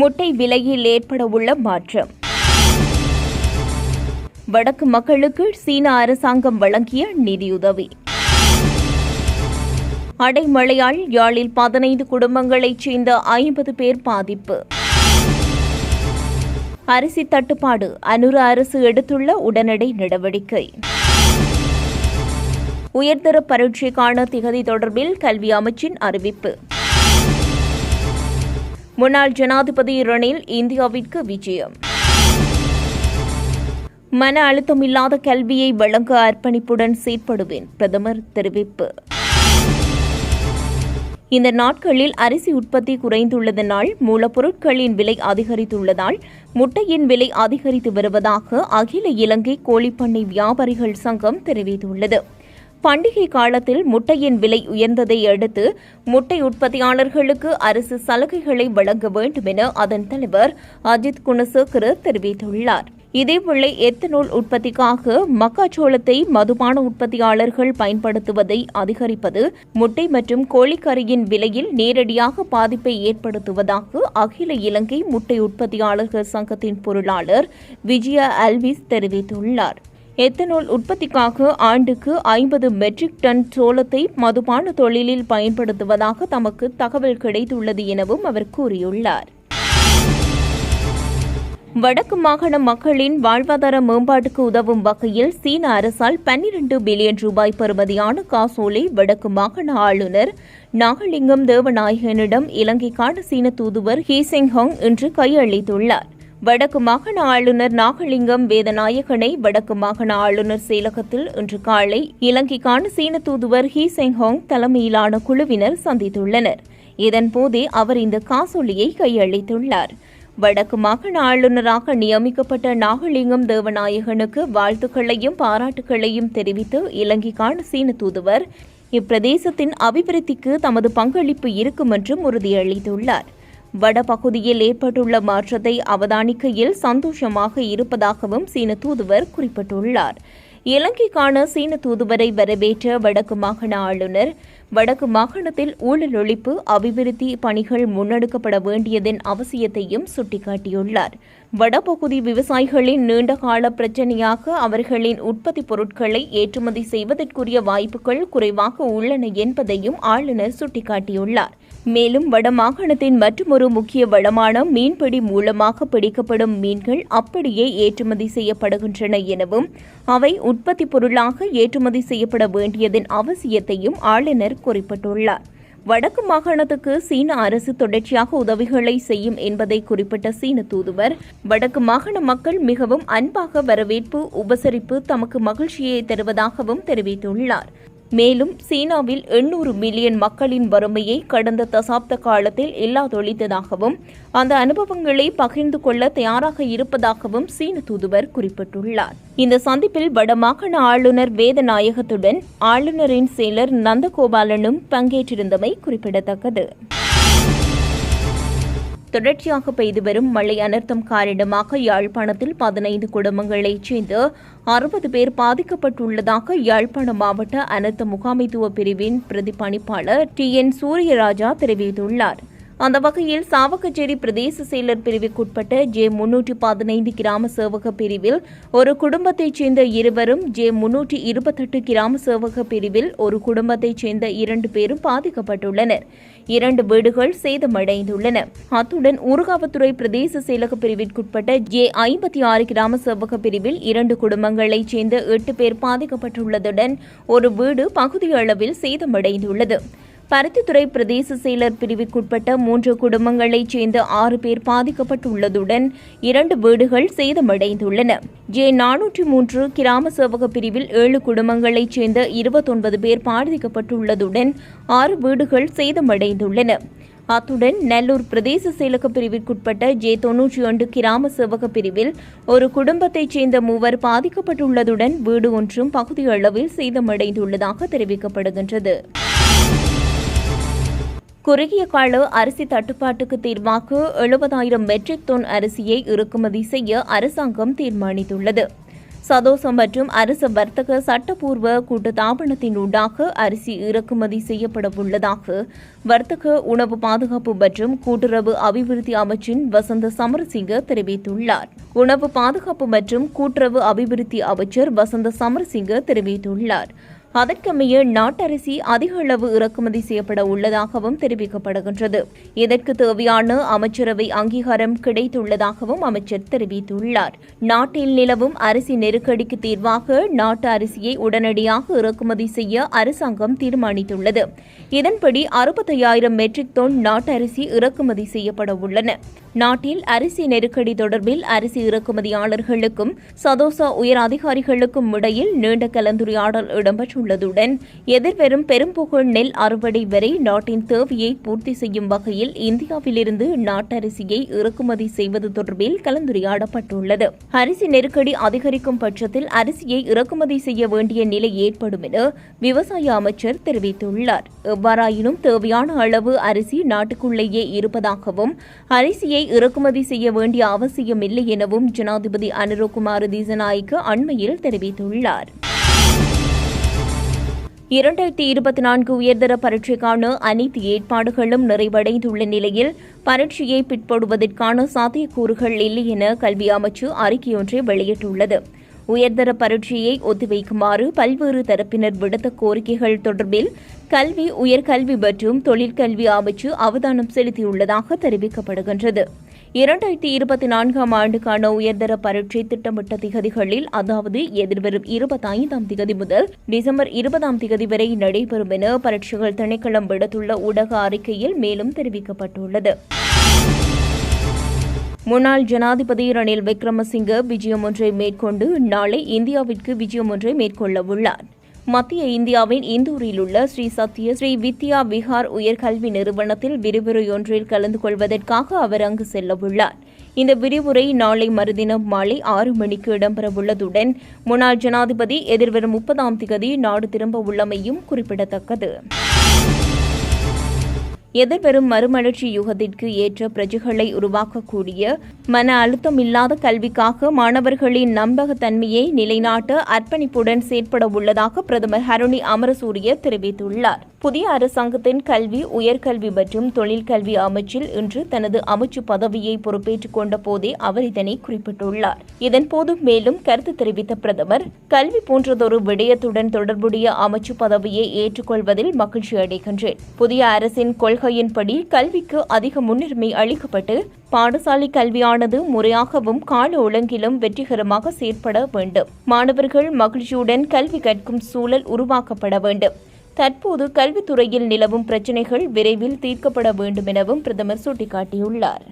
முட்டை விலையில் ஏற்படவுள்ள மாற்றம். வடக்கு மக்களுக்கு சீன அரசாங்கம் வழங்கிய நிதியுதவி. அடைமழையால் யாழில் பதினைந்து குடும்பங்களைச் சேர்ந்த ஐம்பது பேர் பாதிப்பு. அரிசி தட்டுப்பாடு அனுர அரசு எடுத்துள்ள உடனடி நடவடிக்கை. உயர்தர பரீட்சைக்கான திகதி தொடர்பில் கல்வி அமைச்சின் அறிவிப்பு. முன்னாள் ஜனாதிபதி ரணில் இந்தியாவிற்கு விஜயம். மன அழுத்தமில்லாத கல்வியை வழங்க அர்ப்பணிப்புடன் செயற்படுவேன் பிரதமர் தெரிவிப்பு. இந்த நாட்களில் அரிசி உற்பத்தி குறைந்துள்ளதனால் மூலப்பொருட்களின் விலை அதிகரித்துள்ளதால் முட்டையின் விலை அதிகரித்து வருவதாக அகில இலங்கை கோழிப்பண்ணை வியாபாரிகள் சங்கம் தெரிவித்துள்ளது. பண்டிகை காலத்தில் முட்டையின் விலை உயர்ந்ததை அடுத்து முட்டை உற்பத்தியாளர்களுக்கு அரசு சலுகைகளை வழங்க வேண்டும் என அதன் தலைவர் அஜித் குணசேகர தெரிவித்துள்ளார். இதேவேளை எத்தனோல் உற்பத்திக்காக மக்காச்சோளத்தை மதுபான உற்பத்தியாளர்கள் பயன்படுத்துவதை அதிகரிப்பது முட்டை மற்றும் கோழிக்கறியின் விலையில் நேரடியாக பாதிப்பை ஏற்படுத்துவதாக அகில இலங்கை முட்டை உற்பத்தியாளர்கள் சங்கத்தின் பொருளாளர் விஜயா அல்விஸ் தெரிவித்துள்ளார். எத்தனால் உற்பத்திக்காக ஆண்டுக்கு ஐம்பது மெட்ரிக் டன் சோளத்தை மதுபான தொழிலில் பயன்படுத்துவதாக தமக்கு தகவல் கிடைத்துள்ளது எனவும் அவர் கூறியுள்ளார். வடக்கு மாகாண மக்களின் வாழ்வாதார மேம்பாட்டுக்கு உதவும் வகையில் சீன அரசால் பன்னிரண்டு பில்லியன் ரூபாய் பெறுமதியான காசோலை வடக்கு மாகாண ஆளுநர் நாகலிங்கம் தேவநாயகனிடம் இலங்கைக்கான சீன தூதுவர் ஹீசிங் ஹாங் இன்று கையளித்துள்ளார். வடக்கு மாகாண ஆளுநர் நாகலிங்கம் வேதநாயகனை வடக்கு மாகாண ஆளுநர் செயலகத்தில் இன்று காலை இலங்கைக்கான சீன தூதுவர் ஹீ செங்ஹோங் தலைமையிலான குழுவினர் சந்தித்துள்ளனர். இதன்போதே அவர் இந்த காசோலியை கையளித்துள்ளார். வடக்கு மாகாண ஆளுநராக நியமிக்கப்பட்ட நாகலிங்கம் தேவநாயகனுக்கு வாழ்த்துக்களையும் பாராட்டுகளையும் தெரிவித்து இலங்கைக்கான சீன தூதுவர் இப்பிரதேசத்தின் அபிவிருத்திக்கு தமது பங்களிப்பு இருக்கும் என்றும் உறுதியளித்துள்ளார். வடபகுதியில் ஏற்பட்டுள்ள மாற்றத்தை அவதானிக்கையில் சந்தோஷமாக இருப்பதாகவும் சீன தூதுவர் குறிப்பிட்டுள்ளார். இலங்கைக்கான சீன தூதுவரை வரவேற்ற வடக்கு மாகாண ஆளுநர் வடக்கு மாகாணத்தில் ஊழல் ஒழிப்பு அபிவிருத்தி பணிகள் முன்னெடுக்கப்பட வேண்டியதன் அவசியத்தையும் சுட்டிக்காட்டியுள்ளார். வடபகுதி விவசாயிகளின் நீண்டகால பிரச்சினையாக அவர்களின் உற்பத்தி பொருட்களை ஏற்றுமதி செய்வதற்குரிய வாய்ப்புகள் குறைவாக உள்ளன என்பதையும் ஆளுநர் சுட்டிக்காட்டியுள்ளார். மேலும் வடமாகாணத்தின் மற்றொரு முக்கிய வளமான மீன்பிடி மூலமாக பிடிக்கப்படும் மீன்கள் அப்படியே ஏற்றுமதி செய்யப்படுகின்றன எனவும் அவை உற்பத்தி பொருளாக ஏற்றுமதி செய்யப்பட வேண்டியதன் அவசியத்தையும் ஆளுநர் குறிப்பிட்டுள்ளார். வடக்கு மாகாணத்துக்கு சீன அரசு தொடர்ச்சியாக உதவிகளை செய்யும் என்பதை குறிப்பிட்ட சீன தூதுவர் வடக்கு மாகாண மக்கள் மிகவும் அன்பாக வரவேற்பு உபசரிப்பு தமக்கு மகிழ்ச்சியை தருவதாகவும் தெரிவித்துள்ளார். மேலும் சீனாவில் எண்ணூறு மில்லியன் மக்களின் வறுமையை கடந்த தசாப்த காலத்தில் இல்லாதொழித்ததாகவும் அந்த அனுபவங்களை பகிர்ந்து கொள்ள தயாராக இருப்பதாகவும் சீன தூதுவர் குறிப்பிட்டுள்ளார். இந்த சந்திப்பில் வடமாகாண ஆளுநர் வேதநாயகத்துடன் ஆளுநரின் செயலர் நந்தகோபாலனும் பங்கேற்றிருந்தமை குறிப்பிடத்தக்கது. தொடர்ச்சியாக பெய்து வரும் மழை அனர்த்தம் காரணமாக யாழ்ப்பாணத்தில் பதினைந்து குடும்பங்களைச் சேர்ந்து அறுபது பேர் பாதிக்கப்பட்டுள்ளதாக யாழ்ப்பாண மாவட்ட அனர்த்த முகாமைத்துவ பிரிவின் பிரதிபணிப்பாளர் டி என் சூரியராஜா தெரிவித்துள்ளார். அந்த வகையில் சாவகச்சேரி பிரதேச செயலர் பிரிவுக்குட்பட்ட ஜே முன்னூற்றி பதினைந்து கிராம சேவக பிரிவில் ஒரு குடும்பத்தைச் சேர்ந்த இருவரும் ஜே முன்னூற்றி இருபத்தெட்டு கிராம சேவக பிரிவில் ஒரு குடும்பத்தைச் சேர்ந்த இரண்டு பேரும் பாதிக்கப்பட்டுள்ளனர். இரண்டு வீடுகள் சேதமடைந்துள்ளன. அத்துடன் ஊர்காவத்துறை பிரதேச செயலக பிரிவிற்குட்பட்ட ஜே ஐம்பத்தி ஆறு கிராம சேவக பிரிவில் இரண்டு குடும்பங்களைச் சேர்ந்த எட்டு பேர் பாதிக்கப்பட்டுள்ளதுடன் ஒரு வீடு பகுதியளவில் சேதமடைந்துள்ளது. பருத்தித்துறை பிரதேச செயலர் பிரிவுக்குட்பட்ட மூன்று குடும்பங்களைச் சேர்ந்த ஆறு பேர் பாதிக்கப்பட்டுள்ளதுடன் இரண்டு வீடுகள் சேதமடைந்துள்ளன. ஜே நானூற்றி மூன்று கிராம சேவக பிரிவில் ஏழு குடும்பங்களைச் சேர்ந்த இருபத்தொன்பது பேர் பாதிக்கப்பட்டுள்ளதுடன் ஆறு வீடுகள் சேதமடைந்துள்ளன. அத்துடன் நெல்லூர் பிரதேச செயலக பிரிவிற்குட்பட்ட ஜே தொன்னூற்றி ஒன்று கிராம சேவக பிரிவில் ஒரு குடும்பத்தைச் சேர்ந்த மூவர் பாதிக்கப்பட்டுள்ளதுடன் வீடு ஒன்றும் பகுதியளவில் சேதமடைந்துள்ளதாக தெரிவிக்கப்படுகின்றது. குறுகிய கால அரிசி தட்டுப்பாட்டுக்கு தீர்வாக எழுபதாயிரம் மெட்ரிக் டன் அரிசியை இறக்குமதி செய்ய அரசாங்கம் தீர்மானித்துள்ளது. சதோசம் மற்றும் அரசு வர்த்தக சட்டப்பூர்வ கூட்டுத்தாபனத்தின் ஊடாக அரிசி இறக்குமதி செய்யப்பட உள்ளதாக வர்த்தக உணவு பாதுகாப்பு மற்றும் கூட்டுறவு அபிவிருத்தி அமைச்சின் வசந்த சமரசிங்க தெரிவித்துள்ளார். உணவு பாதுகாப்பு மற்றும் கூட்டுறவு அபிவிருத்தி அமைச்சர் வசந்த சமரசிங்க தெரிவித்துள்ளார். அதற்கமைய நாட்டரிசி அதிக அளவு இறக்குமதி செய்யப்பட உள்ளதாகவும் தெரிவிக்கப்படுகின்றது. இதற்கு தேவையான அமைச்சரவை அங்கீகாரம் கிடைத்துள்ளதாகவும் அமைச்சர் தெரிவித்துள்ளார். நாட்டில் நிலவும் அரிசி நெருக்கடிக்கு தீர்வாக நாட்டு அரிசியை உடனடியாக இறக்குமதி செய்ய அரசாங்கம் தீர்மானித்துள்ளது. இதன்படி அறுபத்தையாயிரம் மெட்ரிக் டன் நாட்டு அரிசி இறக்குமதி செய்யப்பட உள்ளன. நாட்டில் அரிசி நெருக்கடி தொடர்பில் அரிசி இறக்குமதியாளர்களுக்கும் சதோசா உயர் அதிகாரிகளுக்கும் இடையில் நீண்ட கலந்துரையாடல் இடம்பெற்றுள்ளதுடன் எதிர்வரும் பெரும்புகழ் நெல் அறுவடை வரை நாட்டின் தேவையை பூர்த்தி செய்யும் வகையில் இந்தியாவிலிருந்து நாட்டரிசியை இறக்குமதி செய்வது தொடர்பில் கலந்துரையாடப்பட்டுள்ளது. அரிசி நெருக்கடி அதிகரிக்கும் பட்சத்தில் அரிசியை இறக்குமதி செய்ய வேண்டிய நிலை ஏற்படும் என விவசாய அமைச்சர் தெரிவித்துள்ளார். எவ்வாறாயினும் தேவையான அளவு அரிசி நாட்டுக்குள்ளேயே இருப்பதாகவும் அரிசியை இறக்குமதி செய்ய வேண்டிய அவசியமில்லை எனவும் ஜனாதிபதி அனுரகுமார் தீசநாய்க்கு அண்மையில் தெரிவித்துள்ளார். இரண்டாயிரத்தி இருபத்தி நான்கு உயர்தர பரீட்சைக்கான அனைத்து ஏற்பாடுகளும் நிறைவடைந்துள்ள நிலையில் பரீட்சையை பிற்படுவதற்கான சாத்தியக்கூறுகள் இல்லை என கல்வி அமைச்சு அறிக்கையொன்றை வெளியிட்டுள்ளது. உயர்தர பரீட்சையை ஒத்திவைக்குமாறு பல்வேறு தரப்பினர் விடுத்த கோரிக்கைகள் தொடர்பில் கல்வி உயர்கல்வி மற்றும் தொழிற்கல்வி அமைச்சு அவதானம் செலுத்தியுள்ளதாக தெரிவிக்கப்படுகின்றது. இரண்டாயிரத்தி இருபத்தி நான்காம் ஆண்டுக்கான உயர்தர பரீட்சை திட்டமிட்ட திகதிகளில் அதாவது எதிர்வரும் இருபத்தைந்தாம் திகதி முதல் டிசம்பர் இருபதாம் திகதி வரை நடைபெறும் என பரீட்சைகள் திணைக்களம் விடுத்துள்ள ஊடக அறிக்கையில் மேலும் தெரிவிக்கப்பட்டுள்ளது. முன்னாள் ஜனாதிபதி ரணில் விக்ரமசிங்க விஜயம் ஒன்றை மேற்கொண்டு நாளை இந்தியாவிற்கு விஜயம் ஒன்றை மேற்கொள்ள உள்ளார் மத்திய இந்தியாவின் இந்தூரில் உள்ள ஸ்ரீ சத்ய ஸ்ரீ வித்யா விஹார் உயர்கல்வி நிறுவனத்தில் விரிவுரையொன்றில் கலந்து கொள்வதற்காக அவர் அங்கு செல்லவுள்ளார். இந்த விரிவுரை நாளை மறுதினம் மாலை ஆறு மணிக்கு இடம்பெறவுள்ளதுடன் முன்னாள் ஜனாதிபதி எதிர்வரும் முப்பதாம் திகதி நாடு திரும்ப உள்ளமையும் குறிப்பிடத்தக்கது. எதிர்வரும் மறுமலர்ச்சி யுகத்திற்கு ஏற்ற பிரஜைகளை உருவாக்கக்கூடிய மன அழுத்தம் இல்லாத கல்விக்காக மாணவர்களின் நம்பகத்தன்மையை நிலைநாட்ட அர்ப்பணிப்புடன் செயற்பட உள்ளதாக பிரதமர் ஹருணி அமரசூரிய தெரிவித்துள்ளார். புதிய அரசாங்கத்தின் கல்வி உயர்கல்வி மற்றும் தொழிற்கல்வி அமைச்சில் இன்று தனது அமைச்சு பதவியை பொறுப்பேற்றுக் கொண்ட போதே அவர் இதனை குறிப்பிட்டுள்ளார். இதன்போது மேலும் கருத்து தெரிவித்த பிரதமர் கல்வி போன்றதொரு விடயத்துடன் தொடர்புடைய அமைச்சு பதவியை ஏற்றுக்கொள்வதில் மகிழ்ச்சி அடைகின்றேன். புதிய அரசின் கொள்கையின்படி கல்விக்கு அதிக முன்னுரிமை அளிக்கப்பட்டு பாடசாலை கல்வியானது முறையாகவும் கால ஒழுங்கிலும் வெற்றிகரமாக செயற்பட வேண்டும். மாணவர்கள் மகிழ்ச்சியுடன் கல்வி கற்கும் சூழல் உருவாக்கப்பட வேண்டும். தற்போது கல்வித்துறையில் நிலவும் பிரச்சினைகள் விரைவில் தீர்க்கப்பட வேண்டும் எனவும் பிரதமர் சுட்டிக்காட்டியுள்ளார்.